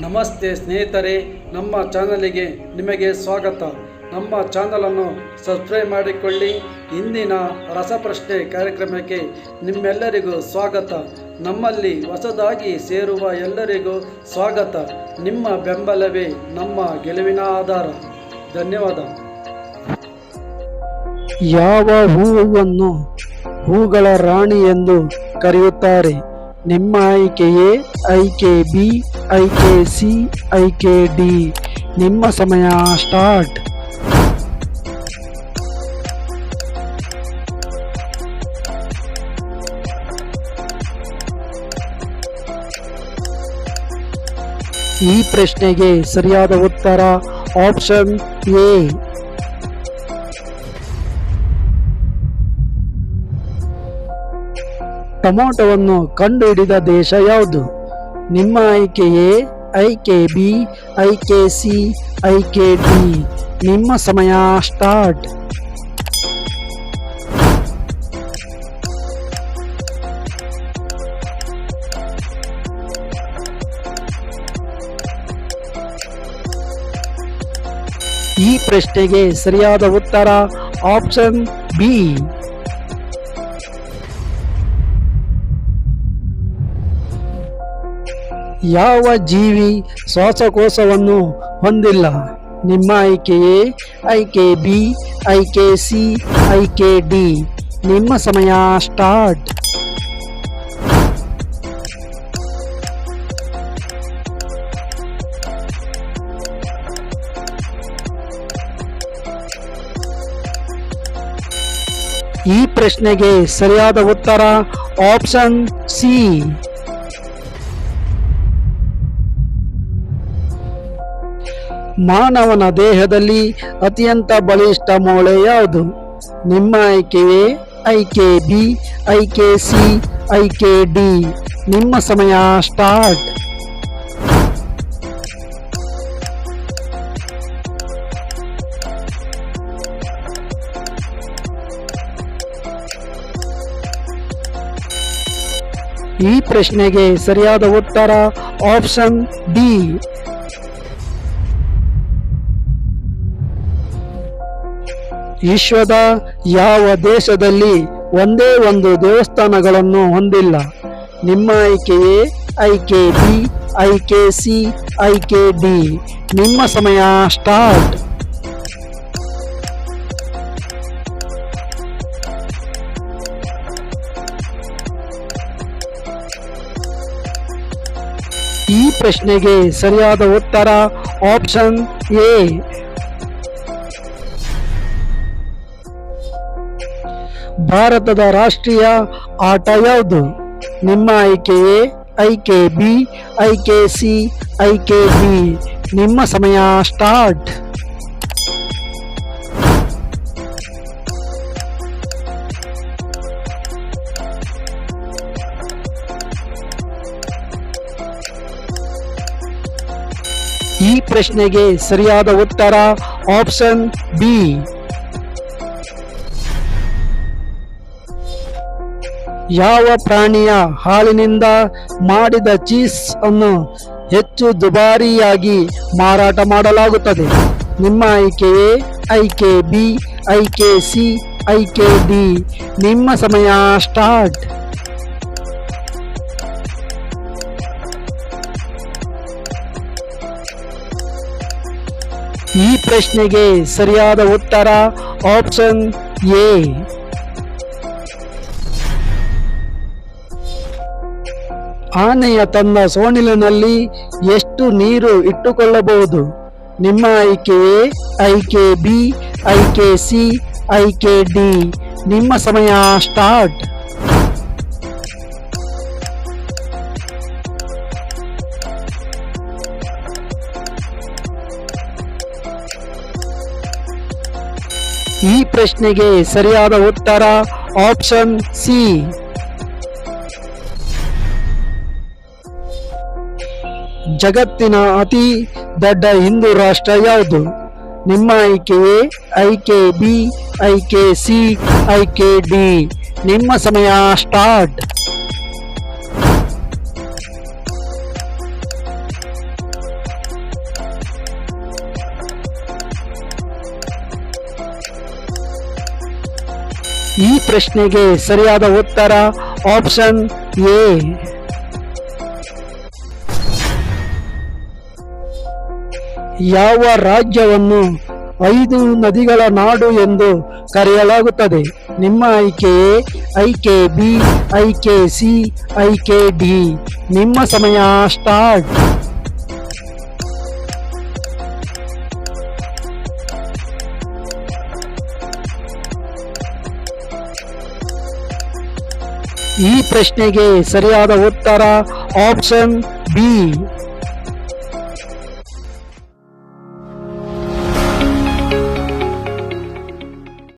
ನಮಸ್ತೆ ಸ್ನೇಹಿತರೆ, ನಮ್ಮ ಚಾನಲಿಗೆ ನಿಮಗೆ ಸ್ವಾಗತ. ನಮ್ಮ ಚಾನಲನ್ನು ಸಬ್ಸ್ಕ್ರೈಬ್ ಮಾಡಿಕೊಳ್ಳಿ. ಇಂದಿನ ರಸಪ್ರಶ್ನೆ ಕಾರ್ಯಕ್ರಮಕ್ಕೆ ನಿಮ್ಮೆಲ್ಲರಿಗೂ ಸ್ವಾಗತ. ನಮ್ಮಲ್ಲಿ ಹೊಸದಾಗಿ ಸೇರುವ ಎಲ್ಲರಿಗೂ ಸ್ವಾಗತ. ನಿಮ್ಮ ಬೆಂಬಲವೇ ನಮ್ಮ ಗೆಲುವಿನ ಆಧಾರ. ಧನ್ಯವಾದ. ಯಾವ ಹೂವನ್ನು ಹೂಗಳ ರಾಣಿ ಎಂದು ಕರೆಯುತ್ತಾರೆ? ನಿಮ್ಮ ಆಯ್ಕೆಯೇ ಐಕೆ ಬಿ? ಆಯ್ಕೆ ಸಿ ಆಯ್ಕೆ ಡಿ ನಿಮ್ಮ ಸಮಯ ಸ್ಟಾರ್ಟ್. ಈ ಪ್ರಶ್ನೆಗೆ ಸರಿಯಾದ ಉತ್ತರ ಆಪ್ಷನ್ ಎ. ಟೊಮೊಟೊವನ್ನು ಕಂಡುಹಿಡಿದ ದೇಶ ಯಾವುದು? ನಿಮ್ಮ ಆಯ್ಕೆಯೇ ಐಕೆ ಬಿ ಐಕೆ ಸಿ ಐಕೆ ಡಿ ನಿಮ್ಮ ಸಮಯ ಸ್ಟಾರ್ಟ್. ಈ ಪ್ರಶ್ನೆಗೆ ಸರಿಯಾದ ಉತ್ತರ ಆಪ್ಷನ್ ಬಿ. ಯಾವ ಜೀವಿ ಶ್ವಾಸಕೋಶವನ್ನು ಹೊಂದಿಲ್ಲ? ನಿಮ್ಮ ಆಯ್ಕೆ ಬಿ, ಆಯ್ಕೆ ಸಿ, ಆಯ್ಕೆ ಡಿ. ನಿಮ್ಮ ಸಮಯ ಸ್ಟಾರ್ಟ್. ಈ ಪ್ರಶ್ನೆಗೆ ಸರಿಯಾದ ಉತ್ತರ ಆಪ್ಷನ್ ಸಿ. ಮಾನವನ ದೇಹದಲ್ಲಿ ಅತ್ಯಂತ ಬಲಿಷ್ಠ ಮೂಳೆ ಯಾವುದು? ನಿಮ್ಮ ಆಯ್ಕೆಯೇ ಐಕೆ ಬಿ ಐಕೆ ಸಿ ಐಕೆ ಡಿ. ನಿಮ್ಮ ಸಮಯ ಸ್ಟಾರ್ಟ್. ಈ ಪ್ರಶ್ನೆಗೆ ಸರಿಯಾದ ಉತ್ತರ ಆಪ್ಷನ್ ಡಿ. ವಿಶ್ವದ ಯಾವ ದೇಶದಲ್ಲಿ ಒಂದೇ ಒಂದು ದೇವಸ್ಥಾನಗಳನ್ನು ಹೊಂದಿಲ್ಲ. ನಿಮ್ಮ ಆಯ್ಕೆಯೇ ಐಕೆ ಬಿ ಕೆ ಸಿ ಐಕೆ ಡಿ ನಿಮ್ಮ ಸಮಯ ಸ್ಟಾರ್ಟ್. ಈ ಪ್ರಶ್ನೆಗೆ ಸರಿಯಾದ ಉತ್ತರ ಆಪ್ಷನ್ ಎ. ಭಾರತದ ರಾಷ್ಟ್ರೀಯ ಆಟ ಯಾವುದು? ನಿಮ್ಮ ಆಯ್ಕೆಯೇ ಐಕೆ ಬಿ ಐಕೆ ಸಿ ಐಕೆ ಬಿ. ನಿಮ್ಮ ಸಮಯ ಸ್ಟಾರ್ಟ್. ಈ ಪ್ರಶ್ನೆಗೆ ಸರಿಯಾದ ಉತ್ತರ ಆಪ್ಷನ್ ಬಿ. ಯಾವ ಪ್ರಾಣಿಯ ಹಾಲಿನಿಂದ ಮಾಡಿದ ಚೀಸ್ ಅನ್ನು ಹೆಚ್ಚು ದುಬಾರಿಯಾಗಿ ಮಾರಾಟ ಮಾಡಲಾಗುತ್ತದೆ? ನಿಮ್ಮ ಆಯ್ಕೆಯೇ ಐಕೆ ಬಿ ಐಕೆ ಸಿ ಐಕೆ ಡಿ. ನಿಮ್ಮ ಸಮಯ ಸ್ಟಾರ್ಟ್. ಈ ಪ್ರಶ್ನೆಗೆ ಸರಿಯಾದ ಉತ್ತರ ಆಪ್ಷನ್ ಎ. ಆನೆಯ ತನ್ನ ಸೋಣಿಲಿನಲ್ಲಿ ಎಷ್ಟು ನೀರು ಇಟ್ಟುಕೊಳ್ಳಬಹುದು? ನಿಮ್ಮ ಆಯ್ಕೆಯೇ ಐಕೆ ಬಿ, ಐಕೆ ಸಿ, ಐಕೆ ಡಿ. ನಿಮ್ಮ ಸಮಯ ಸ್ಟಾರ್ಟ್. ಈ ಪ್ರಶ್ನೆಗೆ ಸರಿಯಾದ ಉತ್ತರ ಆಪ್ಷನ್ ಸಿ. ಜಗತ್ತಿನ ಅತಿ ದೊಡ್ಡ ಹಿಂದೂ ರಾಷ್ಟ್ರ ಯಾವುದು? ನಿಮ್ಮ ಆಯ್ಕೆ ಎ ಐಕೆ ಬಿ ಐಕೆ ಸಿ ಐಕೆ ಡಿ. ನಿಮ್ಮ ಸಮಯ ಸ್ಟಾರ್ಟ್. ಈ ಪ್ರಶ್ನೆಗೆ ಸರಿಯಾದ ಉತ್ತರ ಆಪ್ಷನ್ ಎ. ಯಾವ ರಾಜ್ಯವನ್ನು ಐದು ನದಿಗಳ ನಾಡು ಎಂದು ಕರೆಯಲಾಗುತ್ತದೆ? ನಿಮ್ಮ ಐಕೆ ಐಕೆ ಬಿ ಐಕೆ ಸಿ ಐಕೆ ಡಿ. ನಿಮ್ಮ ಸಮಯ ಸ್ಟಾರ್ಟ್. ಈ ಪ್ರಶ್ನೆಗೆ ಸರಿಯಾದ ಉತ್ತರ ಆಪ್ಷನ್ ಬಿ.